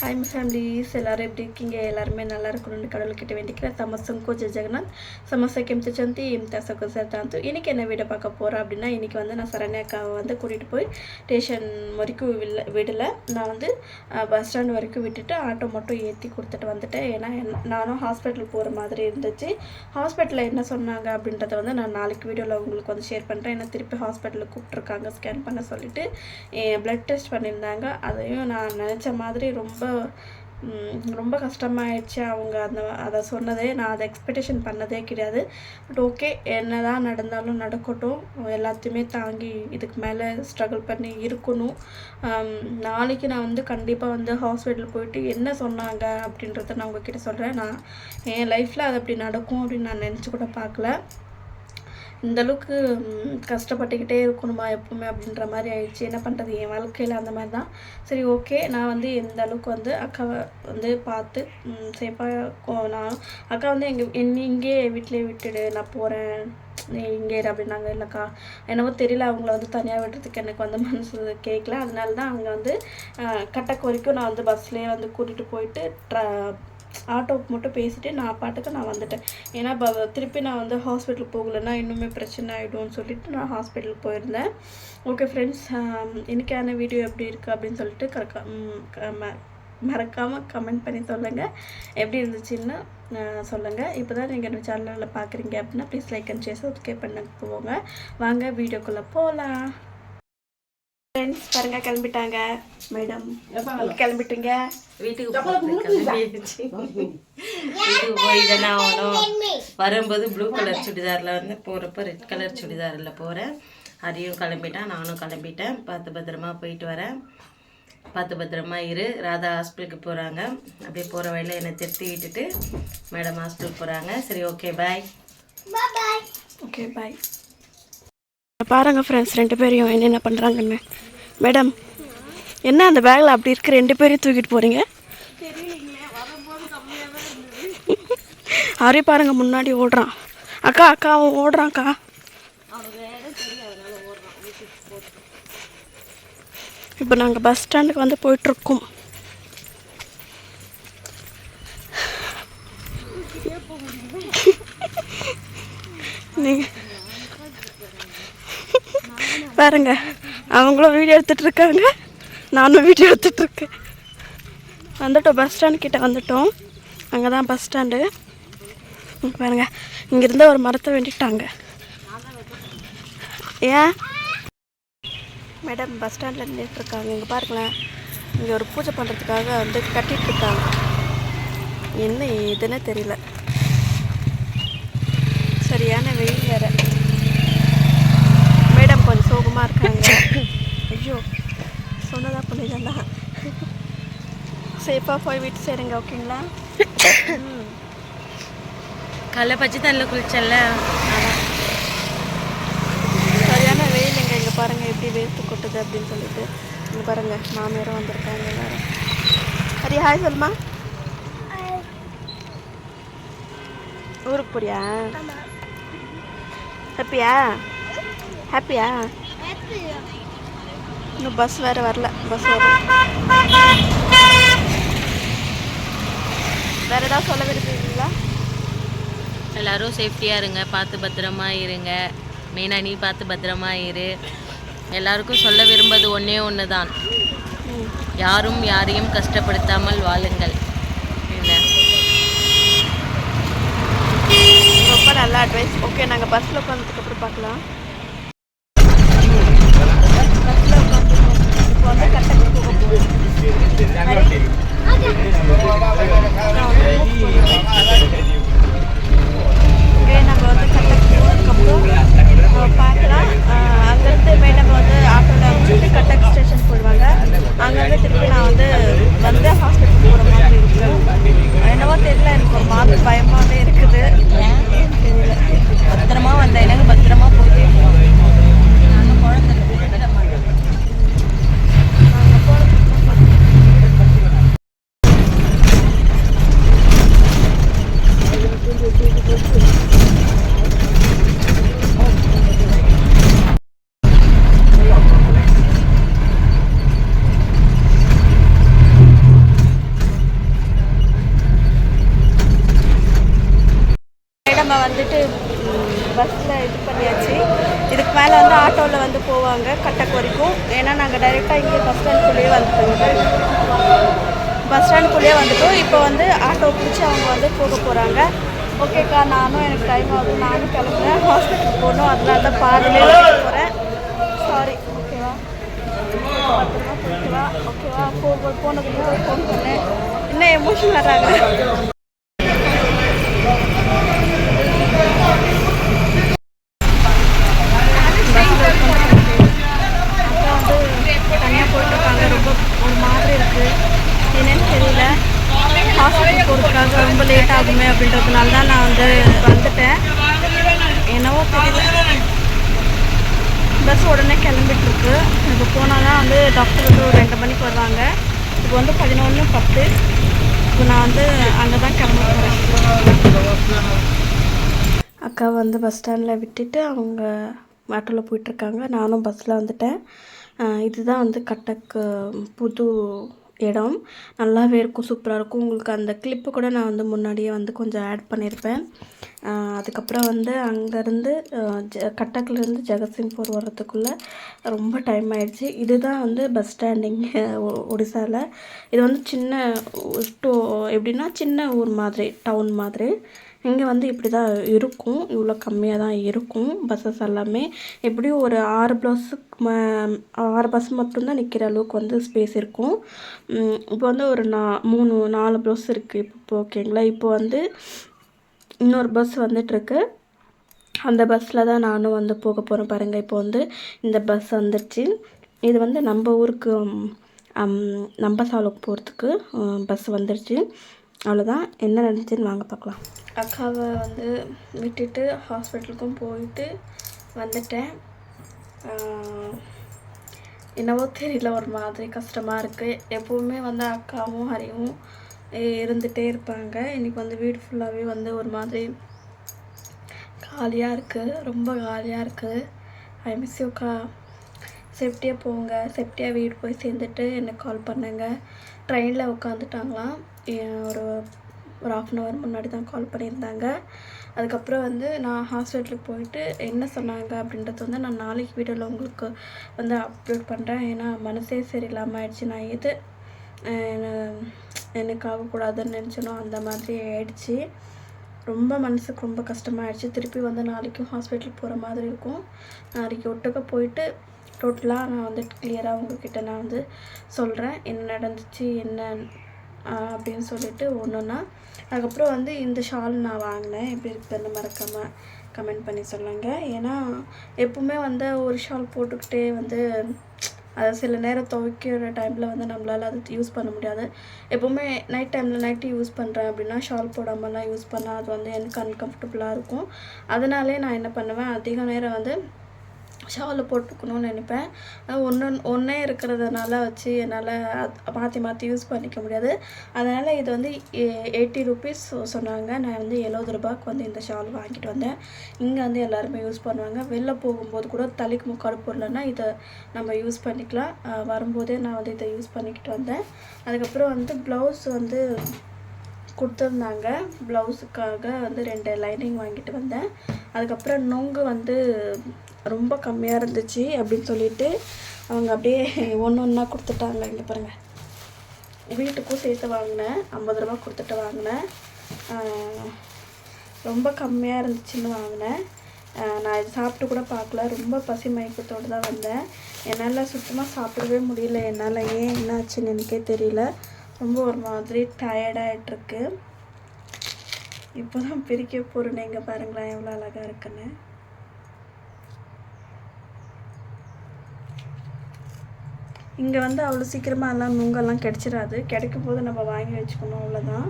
Hi families எல்லோரும் எப்படி இருக்கீங்க? எல்லாருமே நல்லா இருக்கணும்னு கடவுள்கிட்ட வேண்டிக்கிறேன். சமசங்கோ ஜெய் ஜெகநாத். சமசக்கு எம்சி சந்தி இம்தா சகோசர் தாந்து இன்றைக்கி என்ன வீடை பார்க்க போகிறேன் அப்படின்னா இன்றைக்கி வந்து நான் சரண்யாக்காவை வந்து கூட்டிகிட்டு போய் ஸ்டேஷன் வரைக்கும் வில்ல விடலை. நான் வந்து பஸ் ஸ்டாண்ட் வரைக்கும் விட்டுட்டு ஆட்டோ மட்டும் ஏற்றி கொடுத்துட்டு வந்துட்டேன். ஏன்னா நானும் ஹாஸ்பிட்டல் போகிற மாதிரி இருந்துச்சு. ஹாஸ்பிட்டலில் என்ன சொன்னாங்க அப்படின்றத வந்து நான் நாளைக்கு வீடியோவில் உங்களுக்கு வந்து ஷேர் பண்ணுறேன் ஏன்னா திருப்பி ஹாஸ்பிட்டலில் கூப்பிட்ருக்காங்க ஸ்கேன் பண்ண சொல்லிவிட்டு ப்ளட் டெஸ்ட் பண்ணியிருந்தாங்க. அதையும் நான் நினச்ச மாதிரி ரொம்ப ரொம்ப கஷ்டமாயிடுச்சு அவங்க அந்த அதை சொன்னதே. நான் அதை எக்ஸ்பெக்டேஷன் பண்ணதே கிடையாது. பட் ஓகே என்ன தான் நடந்தாலும் நடக்கட்டும். எல்லாத்தையுமே தாங்கி இதுக்கு மேலே ஸ்ட்ரகிள் பண்ணி இருக்கணும். நாளைக்கு நான் வந்து கண்டிப்பாக வந்து ஹாஸ்பிட்டல் போயிட்டு என்ன சொன்னாங்க அப்படின்றத நான் உங்ககிட்ட சொல்கிறேன் நான் என் லைஃப்பில் அது அப்படி நடக்கும் அப்படின்னு நான் நினச்சி கூட பார்க்கல. இந்த அளவுக்கு கஷ்டப்பட்டுக்கிட்டே இருக்கணுமா எப்பவுமே அப்படின்ற மாதிரி ஆயிடுச்சு. என்ன பண்ணுறது என் வாழ்க்கையில் அந்த மாதிரி தான். சரி ஓகே நான் வந்து எந்த அளவுக்கு வந்து அக்காவை வந்து பார்த்து சேஃபாக நான் அக்கா வந்து எங்கள் என்னை இங்கே வீட்டிலே விட்டுடு. நான் போகிறேன் நீ இங்கே அப்படின்னாங்க. இல்லைக்கா என்னவோ தெரியல. அவங்கள வந்து தனியாக விடுறதுக்கு எனக்கு வந்து மனசு கேட்கல அதனால தான் அவங்க வந்து அஹ், கட்டக்கு வரைக்கும் நான் வந்து பஸ்லேயே வந்து கூட்டிகிட்டு போயிட்டு ட்ரா ஆட்டோவுக்கு மட்டும் பேசிட்டு நான் பாட்டுக்கு நான் வந்துட்டேன். ஏன்னா திருப்பி நான் வந்து ஹாஸ்பிட்டல் போகலைன்னா இன்னுமே பிரச்சனை ஆகிடும்னு சொல்லிட்டு நான் ஹாஸ்பிட்டலுக்கு போயிருந்தேன். ஓகே ஃப்ரெண்ட்ஸ் இன்னைக்கான வீடியோ எப்படி இருக்குது அப்படின்னு சொல்லிட்டு கரெக்டாக மறக்காமல் கமெண்ட் பண்ணி சொல்லுங்கள் எப்படி இருந்துச்சுன்னு சொல்லுங்கள் இப்போ தான் நீங்கள் நம்ம சேனலில் பார்க்குறீங்க அப்படின்னா please like and share subscribe பண்ண போங்க. வாங்க வீடியோக்குள்ளே போகலாம் ஃப்ரெண்ட்ஸ் பாருங்க கிளம்பிட்டாங்க. மேடம் கிளம்பிட்டீங்க. வீட்டுக்கு. வீட்டுக்கு போய் தானே ஆகணும் வரும்போது ப்ளூ கலர் சுடிதாரில் வந்து போகிறப்ப ரெட் கலர் சுடிதாரில் போகிறேன் அதையும் கிளம்பிட்டான் நானும் கிளம்பிட்டேன். பார்த்து பத்திரமா போயிட்டு வரேன். பார்த்து பத்திரமா இரு. ராதா ஹாஸ்பிட்டலுக்கு போகிறாங்க அப்படியே போகிற வழியில் என்னை திருத்தி விட்டுட்டு மேடம் ஹாஸ்பிட்டலுக்கு போகிறாங்க சரி ஓகே பாய் ஓகே பாய் பாருங்க ஃப்ரெண்ட்ஸ் ரெண்டு பேரையும் என்னென்ன பண்ணுறாங்கன்னு மேடம் என்ன அந்த பேக்கில் அப்படி இருக்க ரெண்டு பேரையும் தூக்கிட்டு போகிறீங்க அவரே பாருங்க முன்னாடி ஓடுறான். அக்கா அக்கா அவன் ஓடுறான்க்கா இப்போ நாங்கள் பஸ் ஸ்டாண்டுக்கு வந்து போயிட்டுருக்கோம். நீங்கள் பாருங்க. அவங்களும் வீடியோ எடுத்துகிட்ருக்காங்க நானும் வீடியோ எடுத்துகிட்ருக்கேன் வந்துட்டோம் பஸ் ஸ்டாண்ட் கிட்டே வந்துட்டோம். அங்கே தான் பஸ் ஸ்டாண்டு பாருங்க இங்கேருந்து ஒரு மரத்தை வேண்டிட்டாங்க ஏன்? மேடம் பஸ் ஸ்டாண்டில் நின்றுட்டுருக்காங்க இங்கே பாருங்களேன் இங்கே ஒரு பூஜை பண்ணுறதுக்காக வந்து கட்டிகிட்ருக்காங்க என்ன இதுன்னு தெரியல. சரியான வெயில் சோகமாக இருக்காங்க ஐயோ சொன்னதா பண்ணிடலா சேஃபாக போய் வீட்டு சேருங்க ஓகேங்களா? ம். காலைல பச்சை தண்ணியில் குளிச்சல்ல? அதான். சரியான வெயிலுங்க இங்கே பாருங்கள் எப்படி வேர்த்து கொட்டுது அப்படின்னு சொல்லிட்டு. இங்கே பாருங்கள் மாமியாரும் வந்திருக்காங்க எல்லாரும். ஹரி ஹாய் சொல்லுமா. ஊருக்கு போறியா? ஹாப்பியா ஹாப்பியா இன்னும் பஸ் வேறு வரல. பஸ் வரும் வேறு ஏதாவது சொல்ல விரும்புறீங்களா? எல்லாரும் சேஃப்டியாக இருங்க. பார்த்து பத்திரமா இருங்க. மெயினாக நீ பார்த்து பத்திரமா இரு. எல்லாருக்கும் சொல்ல விரும்புவது ஒன்றே ஒன்று தான் யாரும் யாரையும் கஷ்டப்படுத்தாமல் வாழுங்கள். ரொம்ப நல்ல அட்வைஸ் ஓகே நாங்கள் பஸ்ஸில் உட்காந்ததுக்கு அப்புறம் பார்க்கலாம் பஸ்ஸில் உட்காந்துருக்கோம் இப்போ வந்து கட்டக்கு போக போகிறோம் ஓகே நாங்கள் வந்து கட்டக்கு போனதுக்கப்புறம் பார்க்கலாம் அங்கேருந்து மேடம் வந்து ஆட்டோவில் வந்துட்டு கட்டக் ஸ்டேஷன் போயிடுவாங்க அங்கேருந்து திருப்பி நான் வந்து வந்து ஹாஸ்பிட்டல் போகிற மாதிரி இருக்கும் என்னவோ தெரியல எனக்கு ஒரு மாதிரி பயமாகவே இருக்குது தெரியல பத்திரமா வந்த எனக்கு பத்திரமா போயிட்டே நாங்கள் போகிறதுக்கு நம்ம வந்துட்டு பஸ்ஸில் இது பண்ணியாச்சு. இதுக்கு மேலே வந்து ஆட்டோவில் வந்து போவாங்க கட்டக்கு வரைக்கும் ஏன்னா நாங்கள் டைரெக்டாக இங்கே பஸ் ஸ்டாண்டுக்குள்ளேயே வந்துட்டோம். பஸ் ஸ்டாண்டுக்குள்ளேயே வந்துட்டோம். இப்போ வந்து ஆட்டோ பிடிச்சி அவங்க வந்து போக போகிறாங்க ஓகேக்கா நானும் எனக்கு டைம் ஆகும் நானும் கிளம்புறேன். ஹாஸ்பிட்டல் போகணும். அதனால தான் பாதிலே போகிறேன் சாரி ஓகேவா ஓகேவா ஓகேவா போ போனதுக்கு ஃபோன் பண்ணேன் இன்னும் எமோஷனல் ஆகிறாங்க அக்கா வந்து தனியாக போயிட்டுருக்காங்க ரொம்ப ஒரு மாதிரி இருக்குது என்னன்னு தெரியல ஹாஸ்பிட்டல் போகிறதுக்காக ரொம்ப லேட் ஆகுமே அப்படின்றதுனால தான் நான் வந்து வந்துட்டேன். என்னவோ தெரியல. பஸ் உடனே கிளம்பிட்டுருக்கு. இப்போ போனால் தான் வந்து டாக்டர் வந்து ஒரு ரெண்டு மணிக்கு வருவாங்க. இப்போ வந்து பதினொன்று பத்து. இப்போ நான் வந்து அங்கே தான் கிளம்ப போகிறேன் அக்கா வந்து பஸ் ஸ்டாண்டில் விட்டுட்டு அவங்க ஆட்டோவில் போயிட்டுருக்காங்க. நானும் பஸ்ஸில் வந்துட்டேன். இதுதான் வந்து கட்டக்கு புது இடம். நல்லாவே இருக்கும் சூப்பராக இருக்கும். உங்களுக்கு அந்த கிளிப்பு கூட நான் வந்து முன்னாடியே வந்து கொஞ்சம் ஆட் பண்ணியிருப்பேன் அதுக்கப்புறம் வந்து அங்கேருந்து ஜ கட்டக்லேருந்து ஜெகத்சிங்பூர் வர்றதுக்குள்ளே ரொம்ப டைம் ஆயிடுச்சு. இதுதான் வந்து பஸ் ஸ்டாண்டிங் ஒடிசாவில் இது வந்து சின்ன டூ எப்படின்னா சின்ன ஊர் மாதிரி டவுன் மாதிரி. இங்கே வந்து இப்படி தான் இருக்கும். இவ்வளோ கம்மியாக தான் இருக்கும். பஸ்ஸஸ் எல்லாமே. எப்படியும் ஒரு ஆறு பஸ்ஸுக்கு ம ஆறு பஸ் மட்டும்தான் நிற்கிற அளவுக்கு வந்து ஸ்பேஸ் இருக்கும். இப்போ வந்து ஒரு நா மூணு நாலு பஸ் இருக்குது இப்போ ஓகேங்களா இப்போ வந்து இன்னொரு பஸ் வந்துட்டுருக்கு அந்த பஸ்ஸில் தான் நானும் வந்து போக போகிறேன் பாருங்கள் இப்போ வந்து இந்த பஸ் வந்துடுச்சு இது வந்து நம்ம ஊருக்கு நம்ம சாலுக்கு போகிறதுக்கு பஸ் வந்துடுச்சு அவ்வளோதான் என்ன நடந்துச்சுன்னு வாங்க பார்க்கலாம். அக்காவை வந்து விட்டுட்டு ஹாஸ்பிட்டலுக்கும் போயிட்டு வந்துட்டேன். என்னவோ தெரியல ஒரு மாதிரி கஷ்டமாக இருக்குது எப்போவுமே வந்து அக்காவும் ஹரியும் இருந்துகிட்டே இருப்பாங்க. இன்றைக்கி வந்து வீடு ஃபுல்லாகவே வந்து ஒரு மாதிரி காலியாக இருக்குது ரொம்ப காலியாக இருக்குது ஐ மிஸ் யூக்கா சேஃப்டியாக போங்க. சேஃப்டியாக வீடு போய் சேர்ந்துட்டு எனக்கு கால் பண்ணுங்க. ட்ரெயினில் உட்காந்துட்டாங்களாம் ஒரு ஒரு ஆஃப் அன் ஹவர் முன்னாடி தான் கால் பண்ணியிருந்தாங்க. அதுக்கப்புறம் வந்து நான் ஹாஸ்பிட்டலுக்கு போயிட்டு என்ன சொன்னாங்க அப்படின்றது வந்து நான் நாளைக்கு வீடியோவில் உங்களுக்கு வந்து அப்லோட் பண்ணுறேன் ஏன்னா மனசே சரியில்லாமல் ஆயிடுச்சு. நான் எது அஹ், எனக்கு ஆகக்கூடாதுன்னு நினச்சனோ அந்த மாதிரி ஆயிடுச்சு. ரொம்ப மனசுக்கு ரொம்ப கஷ்டமாயிடுச்சு. திருப்பி வந்து நாளைக்கும் ஹாஸ்பிட்டல் போகிற மாதிரி இருக்கும். நாளைக்கு ஒட்டுக்க போயிட்டு டோட்டலாக நான் வந்து கிளியராக உங்ககிட்ட நான் வந்து சொல்கிறேன் என்ன நடந்துச்சு என்ன அப்படின்னு சொல்லிட்டு ஒன்றுன்னா அதுக்கப்புறம் வந்து இந்த ஷால் நான் வாங்கினேன். எப்படி இருக்குதுன்னு மறக்காமல் கமெண்ட் பண்ணி சொல்லுங்க. ஏன்னா எப்பவுமே வந்து ஒரு ஷால் போட்டுக்கிட்டே வந்து அதை சில நேரம் துவைக்கிற டைமில் வந்து நம்மளால் அது யூஸ் பண்ண முடியாது. எப்போவுமே நைட் டைமில் நைட்டு யூஸ் பண்ணுறேன் அப்படின்னா ஷால் போடாமலாம் யூஸ் பண்ணால் அது வந்து எனக்கு அன்கம்ஃபர்டபுளாக இருக்கும். அதனாலே நான் என்ன பண்ணுவேன் அதிக நேரம் வந்து ஷாலை போட்டுக்கணும்னு நினைப்பேன். ஒன்று ஒன்றே இருக்கிறதுனால வச்சு என்னால் மாற்றி மாற்றி யூஸ் பண்ணிக்க முடியாது. அதனால் இது வந்து எயிட்டி ருபீஸ் சொன்னாங்க. நான் வந்து எழுபது ரூபாய்க்கு வந்து இந்த ஷால் வாங்கிட்டு வந்தேன். இங்கே வந்து எல்லாருமே யூஸ் பண்ணுவாங்க. வெளில போகும்போது கூட தலைக்கு முக்காடு போடலன்னா இதை நம்ம யூஸ் பண்ணிக்கலாம். வரும்போதே நான் வந்து இதை யூஸ் பண்ணிக்கிட்டு வந்தேன். அதுக்கப்புறம் வந்து ப்ளவுஸ் வந்து கொடுத்துருந்தாங்க. ப்ளவுஸுக்காக வந்து ரெண்டு லைனிங் வாங்கிட்டு வந்தேன். அதுக்கப்புறம் நொங்கு வந்து ரொம்ப கம்மியாக இருந்துச்சு அப்படின்னு சொல்லிட்டு அவங்க அப்படியே ஒன்று ஒன்றா கொடுத்துட்டாங்க. இங்கே பாருங்கள் வீட்டுக்கும் சேர்த்து வாங்கினேன். ஐம்பது ரூபா கொடுத்துட்டு வாங்கினேன். ரொம்ப கம்மியாக இருந்துச்சுன்னு வாங்கினேன். நான் இது சாப்பிட்டு கூட பார்க்கல. ரொம்ப பசி மயக்கத்தோடு தான் வந்தேன். என்னால் சுத்தமாக சாப்பிடவே முடியல. என்னால் ஏன் என்னாச்சுன்னு எனக்கே தெரியல. ரொம்ப ஒரு மாதிரி டயர்டாகிட்டுருக்கு இப்போ தான் பிரிக்க போகிறேன்னு இங்கே பாருங்களேன். எவ்வளோ அழகாக இருக்குன்னு. இங்கே வந்து அவ்வளோ சீக்கிரமாக எல்லாம் நுங்கெல்லாம் கிடச்சிடாது கிடைக்கும் போது நம்ம வாங்கி வச்சுக்கணும் அவ்வளோதான்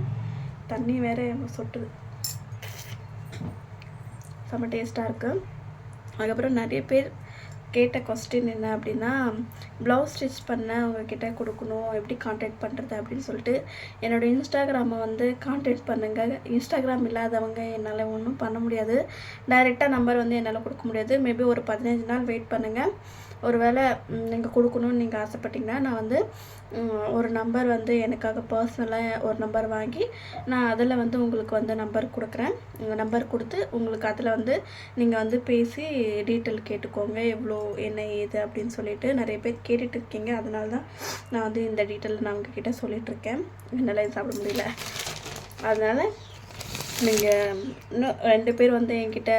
தண்ணி வேறு சொட்டுது. செம்ம டேஸ்ட்டாக இருக்குது அதுக்கப்புறம் நிறைய பேர் கேட்ட கொஸ்டின் என்ன அப்படின்னா ப்ளவுஸ் ஸ்டிச் பண்ண அவங்கக்கிட்ட கொடுக்கணும் எப்படி காண்டாக்ட் பண்ணுறது அப்படின்னு சொல்லிட்டு என்னோடய இன்ஸ்டாகிராமை வந்து காண்டாக்ட் பண்ணுங்கள் இன்ஸ்டாகிராம் இல்லாதவங்க என்னால் ஒன்றும் பண்ண முடியாது. டைரெக்டாக நம்பர் வந்து என்னால் கொடுக்க முடியாது. மேபி ஒரு பதினஞ்சு நாள் வெயிட் பண்ணுங்கள் ஒருவேளை நீங்கள் கொடுக்கணும்னு நீங்கள் ஆசைப்பட்டீங்கன்னா நான் வந்து ஒரு நம்பர் வந்து எனக்காக பர்சனலாக ஒரு நம்பர் வாங்கி நான் அதில் வந்து உங்களுக்கு வந்து நம்பர் கொடுக்குறேன். உங்கள் நம்பர் கொடுத்து உங்களுக்கு அதில் வந்து நீங்கள் வந்து பேசி டீட்டெயில் கேட்டுக்கோங்க. எவ்வளோ என்ன ஏது அப்படின்னு சொல்லிட்டு நிறைய பேர் கேட்டுட்டு இருக்கீங்க. அதனால தான் நான் வந்து இந்த டீட்டெயில் நான் உங்ககிட்ட சொல்லிகிட்ருக்கேன் இருக்கேன். என்னால் சாப்பிட முடியல. அதனால் நீங்கள் இன்னும் ரெண்டு பேர் வந்து என்கிட்ட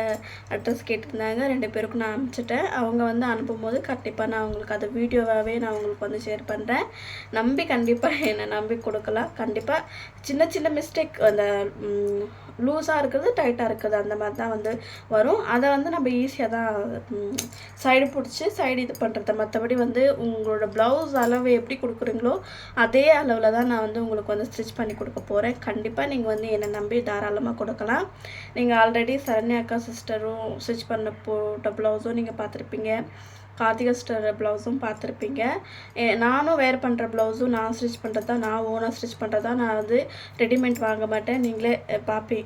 அட்ரஸ் கேட்டிருந்தாங்க. ரெண்டு பேருக்கும் நான் அனுப்பிச்சிட்டேன். அவங்க வந்து அனுப்பும்போது கண்டிப்பாக நான் உங்களுக்கு அதை வீடியோவாகவே நான் உங்களுக்கு வந்து ஷேர் பண்ணுறேன் நம்பி கண்டிப்பாக என்னை நம்பி கொடுக்கலாம். கண்டிப்பாக சின்ன சின்ன மிஸ்டேக் அந்த லூஸாக இருக்கிறது டைட்டாக இருக்குது அந்த மாதிரி தான் வந்து வரும். அதை வந்து நம்ம ஈஸியாக தான் சைடு பிடிச்சி சைடு இது பண்ணுறது மற்றபடி வந்து உங்களோட ப்ளவுஸ் அளவு எப்படி கொடுக்குறீங்களோ அதே அளவில் தான் நான் வந்து உங்களுக்கு வந்து ஸ்டிச் பண்ணி கொடுக்க போகிறேன் கண்டிப்பாக நீங்கள் வந்து என்னை நம்பி தாராளமாக கொடுக்கலாம். நீங்கள் ஆல்ரெடி சரண்யா அக்கா சிஸ்டரும் ஸ்டிச் பண்ண போட்ட ப்ளவுஸும் நீங்கள் பார்த்துருப்பீங்க. கார்த்திகா ஸ்டர் ப்ளவுஸும் பார்த்துருப்பீங்க. ஏ- நானும் வேர் பண்ணுற ப்ளவுஸும் நான் ஸ்டிச் பண்ணுறது தான் நான் ஓனாக ஸ்டிச் பண்ணுறது தான் நான் வந்து ரெடிமேட் வாங்க மாட்டேன். நீங்களே பார்ப்பி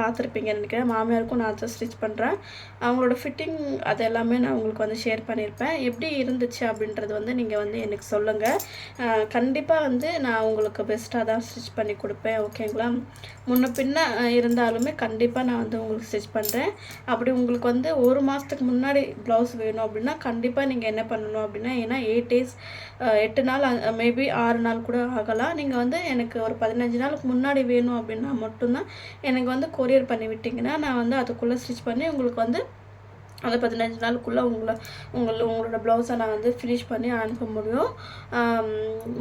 பார்த்துருப்பீங்கன்னு நினைக்கிறேன். மாமியாருக்கும் நான் தான் ஸ்டிச் பண்ணுறேன் அவங்களோட ஃபிட்டிங் அது எல்லாமே நான் உங்களுக்கு வந்து ஷேர் பண்ணியிருப்பேன் எப்படி இருந்துச்சு அப்படின்றது வந்து நீங்கள் வந்து எனக்கு சொல்லுங்கள் கண்டிப்பாக வந்து நான் உங்களுக்கு பெஸ்ட்டாக தான் ஸ்டிச் பண்ணி கொடுப்பேன். ஓகேங்களா முன்ன பின்ன இருந்தாலுமே கண்டிப்பாக நான் வந்து உங்களுக்கு ஸ்டிச் பண்ணுறேன் அப்படி உங்களுக்கு வந்து ஒரு மாதத்துக்கு முன்னாடி ப்ளவுஸ் வேணும் அப்படின்னா கண்டிப்பாக கண்டிப்பாக நீங்கள் என்ன பண்ணணும் அப்படின்னா ஏன்னா எயிட் டேஸ் எட்டு நாள் மேபி ஆறு நாள் கூட ஆகலாம். நீங்கள் வந்து எனக்கு ஒரு பதினஞ்சு நாளுக்கு முன்னாடி வேணும் அப்படின்னா மட்டும்தான் எனக்கு வந்து கொரியர் பண்ணி விட்டிங்கன்னா நான் வந்து அதுக்குள்ளே ஸ்டிச் பண்ணி உங்களுக்கு வந்து அந்த பதினஞ்சு நாளுக்குள்ளே உங்களை உங்களை உங்களோட ப்ளவுஸை நான் வந்து ஃபினிஷ் பண்ணி அனுப்ப முடியும்.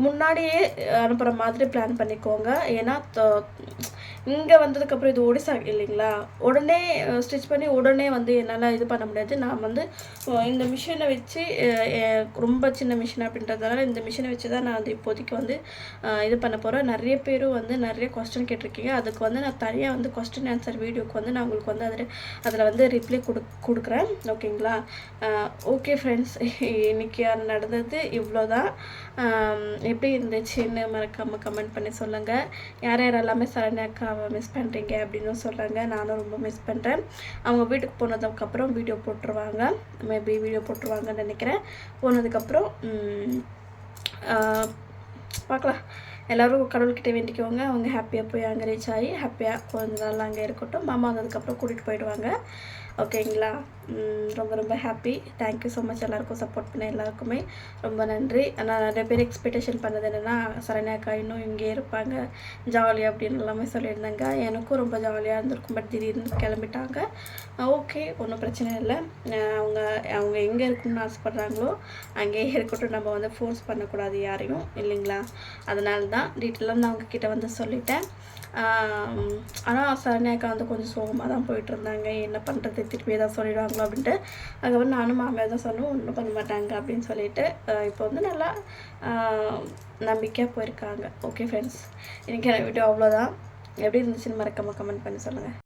முன்னாடியே அனுப்புகிற மாதிரி பிளான் பண்ணிக்கோங்க. ஏன்னா இங்கே வந்ததுக்கப்புறம் இது ஒடிசா இல்லைங்களா? உடனே ஸ்டிச் பண்ணி உடனே வந்து என்னால் இது பண்ண முடியாது. நான் வந்து இந்த மிஷினை வச்சு ரொம்ப சின்ன மிஷின் அப்படின்றதுனால இந்த மிஷினை வச்சு தான் நான் வந்து இப்போதைக்கு வந்து இது பண்ண போகிறேன் நிறைய பேரும் வந்து நிறைய கொஸ்டின் கேட்டிருக்கீங்க. அதுக்கு வந்து நான் தனியாக வந்து கொஸ்டின் ஆன்சர் வீடியோக்கு வந்து நான் உங்களுக்கு வந்து அதில் அதில் வந்து ரிப்ளை கொடு கொடுக்குறேன். ஓகேங்களா? ஓகே ஃப்ரெண்ட்ஸ் இன்றைக்கி நடந்தது? இவ்வளோ தான் எப்படி இருந்துச்சுன்னு மறக்காமல் கமெண்ட் பண்ணி சொல்லுங்கள் யார் யார் எல்லாமே அவள் மிஸ் பண்ணுறீங்க அப்படின்னு சொல்கிறாங்க நானும் ரொம்ப மிஸ் பண்ணுறேன் அவங்க வீட்டுக்கு போனதுக்கப்புறம் வீடியோ போட்டுருவாங்க. மேபி வீடியோ போட்டுருவாங்கன்னு நினைக்கிறேன். போனதுக்கப்புறம் பார்க்கலாம். எல்லோரும் கடவுள்கிட்ட வேண்டிக்கோங்க. அவங்க ஹாப்பியாக போய் அங்கே ரீச் ஆகி ஹாப்பியாக கொஞ்ச நாள் அங்கே இருக்கட்டும். மாமா வந்ததுக்கப்புறம் கூட்டிகிட்டு போயிடுவாங்க. ஓகேங்களா? ரொம்ப ரொம்ப happy thank you so much எல்லாருக்கும் சப்போர்ட் பண்ண எல்லாருக்குமே ரொம்ப நன்றி. நான் நிறைய பேர் எக்ஸ்பெக்டேஷன் பண்ணது என்னென்னா சரண்யாக்கா இன்னும் இங்கே இருப்பாங்க. ஜாலியாக அப்படின்னு எல்லாமே சொல்லியிருந்தாங்க. எனக்கும் ரொம்ப ஜாலியாக இருந்திருக்கும். பட் திடீர்னு கிளம்பிட்டாங்க. ஓகே ஒன்றும் பிரச்சனை இல்லை. அவங்க அவங்க எங்கே இருக்கணும்னு ஆசைப்பட்றாங்களோ அங்கேயே இருக்கட்டும். நம்ம வந்து ஃபோர்ஸ் பண்ணக்கூடாது யாரையும் இல்லைங்களா? அதனால தான் டீட்டெயிலாக நான் அவங்கக்கிட்ட வந்து சொல்லிட்டேன். ஆனால் சரண்யாக்கா வந்து கொஞ்சம் சோகமாக தான் போயிட்டு இருந்தாங்க. என்ன பண்ணுறது திருப்பி தான் சொல்லிடுவாங்களோ அப்படின்ட்டு. அதுக்கப்புறம் நானும் மாமியார் தான் சொன்னோம் ஒன்றும் பண்ண மாட்டாங்க அப்படின்னு சொல்லிட்டு. இப்போ வந்து நல்லா நம்பிக்கையாக போயிருக்காங்க. ஓகே ஃப்ரெண்ட்ஸ் இன்றைக்கி வீடியோ அவ்வளோதான் எப்படி இருந்துச்சுன்னு மறக்காமல் கமெண்ட் பண்ணி சொல்லுங்கள்